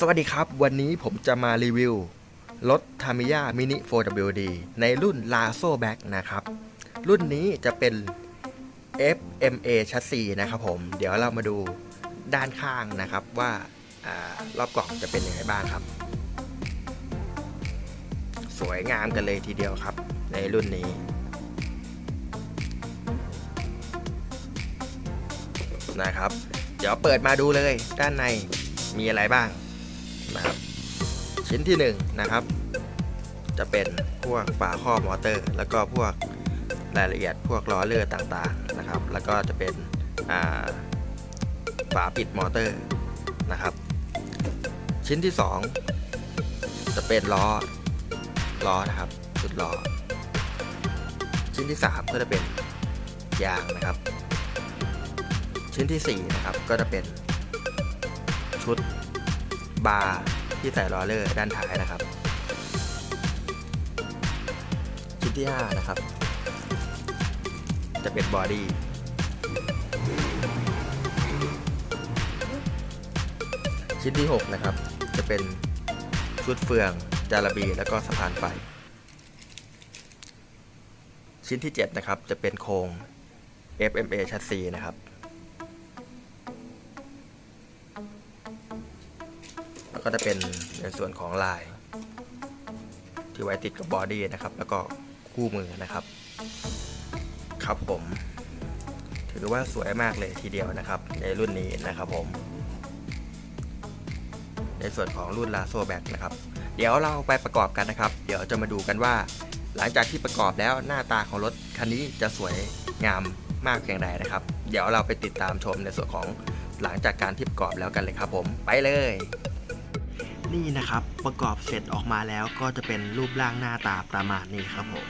สวัสดีครับ วันนี้ผมจะมารีวิว รถ Tamiya Mini 4WD ในรุ่น Lasso Back นะครับ รุ่นนี้จะเป็น FMA ชัสซีนะครับผม เดี๋ยวเรามาดูด้านข้างนะครับว่าอารอบกล่องจะเป็นยังไงบ้างครับ สวยงามกันเลยทีเดียวครับ ในรุ่นนี้นะครับ เดี๋ยวเปิดมาดูเลยด้านในมีอะไรบ้าง นะครับ ชิ้นที่1นงนะครับ จะเป็นพวกฝาครอบมอเตอร์ แล้วก็พวกรายละเอียดพวกล้อเลื่อต่างๆนะครับ แล้วก็จะเป็นฝาปิดมอเตอร์นะครับ ชิ้นที่ 2 จะเป็นล้อล้อนะครับชุดล้อชิ้นที่ 3 ก็จะเป็นยางนะครับ ชิ้นที่ 4 นะครับก็จะเป็นชุด บาร์ที่ใส่ลอเลอร์ด้านท้ายนะครับชิ้นที่ 5 นะครับ จะเป็นบอดี้ชิ้นที่ 6 นะครับ จะเป็นชุดเฟือง จาระบี แล้วก็สะพานไฟ ชิ้นที่ 7 นะครับ จะเป็นโครง FMA ชัดซีนะครับ แล้วก็จะเป็นในส่วนของลาย ที่ไว้ติดกับบอดี้นะครับ แล้วก็คู่มือนะครับ ครับผม ถือว่าสวยมากเลยทีเดียวนะครับ ในรุ่นนี้นะครับผม ในส่วนของรุ่นลาโซแบ็กนะครับ เดี๋ยวเราไปประกอบกันนะครับ เดี๋ยวจะมาดูกันว่า หลังจากที่ประกอบแล้วหน้าตาของรถคันนี้จะสวยงามมากเพียงใดนะครับ เดี๋ยวเราไปติดตามชมในส่วนของหลังจากการที่ประกอบแล้วกันเลยครับผม ไปเลย นี่นะครับประกอบเสร็จออกมาแล้วก็จะเป็นรูปร่างหน้าตาประมาณนี้ครับผม